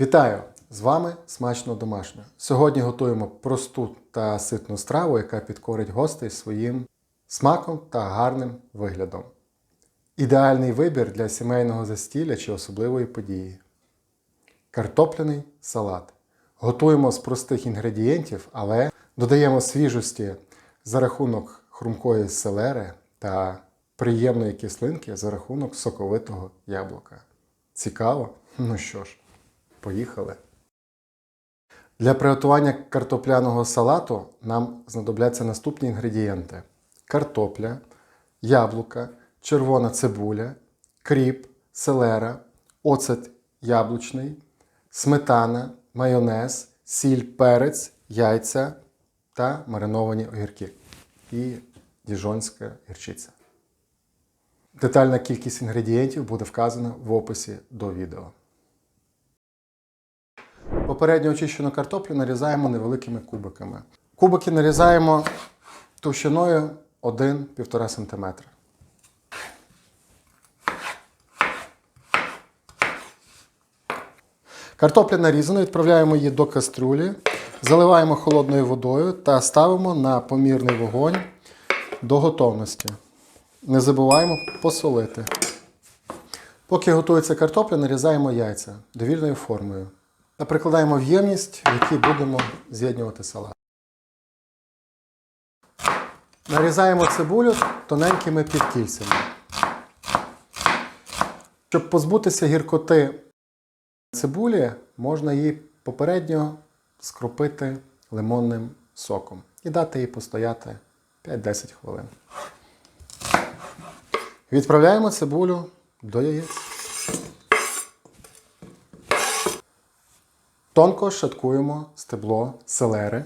Вітаю! З вами смачно домашньо. Сьогодні готуємо просту та ситну страву, яка підкорить гостей своїм смаком та гарним виглядом. Ідеальний вибір для сімейного застілля чи особливої події. Картопляний салат. Готуємо з простих інгредієнтів, але додаємо свіжості за рахунок хрумкої селери та приємної кислинки за рахунок соковитого яблука. Цікаво? Ну що ж, поїхали. Для приготування картопляного салату нам знадобляться наступні інгредієнти: картопля, яблука, червона цибуля, кріп, селера, оцет яблучний, сметана, майонез, сіль, перець, яйця та мариновані огірки і діжонська гірчиця. Детальна кількість інгредієнтів буде вказана в описі до відео. Попередньо очищену картоплю нарізаємо невеликими кубиками. Кубики нарізаємо товщиною 1-1,5 см. Картопля нарізана, відправляємо її до каструлі, заливаємо холодною водою та ставимо на помірний вогонь до готовності. Не забуваємо посолити. Поки готується картопля, нарізаємо яйця довільною формою та прикладаємо в ємність, в якій будемо з'єднувати салат. Нарізаємо цибулю тоненькими підкільцями. Щоб позбутися гіркоти цибулі, можна її попередньо скропити лимонним соком і дати їй постояти 5-10 хвилин. Відправляємо цибулю до яєць. Тонко шаткуємо стебло селери.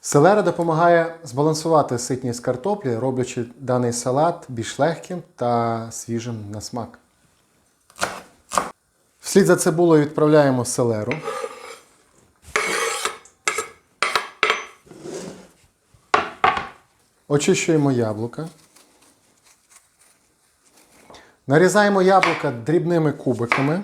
Селера допомагає збалансувати ситність картоплі, роблячи даний салат більш легким та свіжим на смак. Вслід за цибулею відправляємо селеру. Очищуємо яблука. Нарізаємо яблука дрібними кубиками.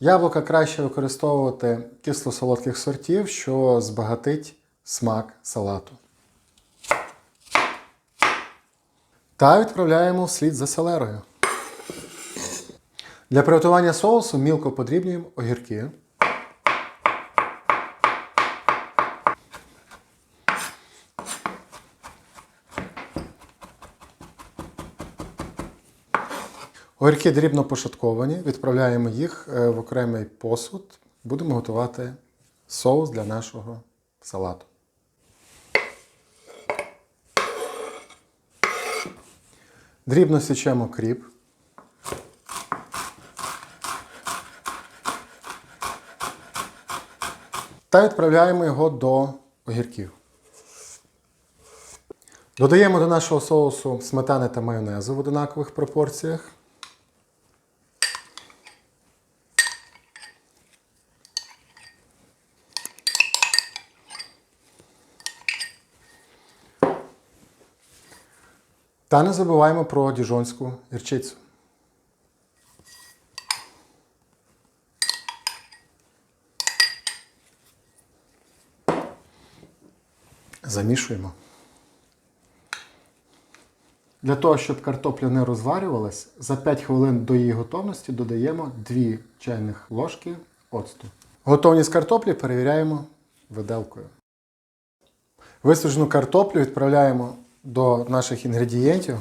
Яблука краще використовувати кисло-солодких сортів, що збагатить смак салату. Та відправляємо вслід за селерою. Для приготування соусу мілко подрібнюємо огірки. Огірки дрібно пошатковані, відправляємо їх е, в окремий посуд. Будемо готувати соус для нашого салату. Дрібно січемо кріп. Та відправляємо його до огірків. Додаємо до нашого соусу сметани та майонезу в одинакових пропорціях. Та не забуваємо про діжонську гірчицю. Замішуємо. Для того, щоб картопля не розварювалась, за 5 хвилин до її готовності додаємо 2 чайних ложки оцту. Готовність картоплі перевіряємо виделкою. Висуджену картоплю відправляємо до наших інгредієнтів.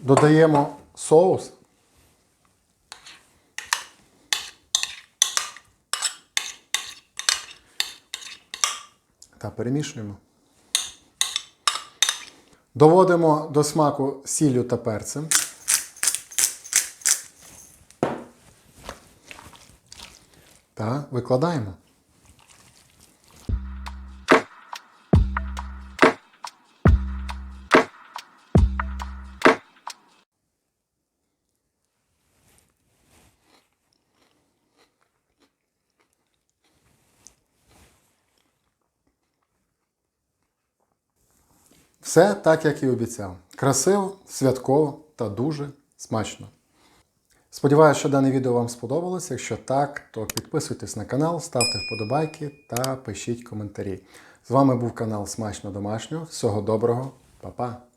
Додаємо соус. Та перемішуємо. Доводимо до смаку сіллю та перцем. Та викладаємо. Все так, як і обіцяв. Красиво, святково та дуже смачно. Сподіваюся, що дане відео вам сподобалось. Якщо так, то підписуйтесь на канал, ставте вподобайки та пишіть коментарі. З вами був канал Смачно Домашнього. Всього доброго, па-па!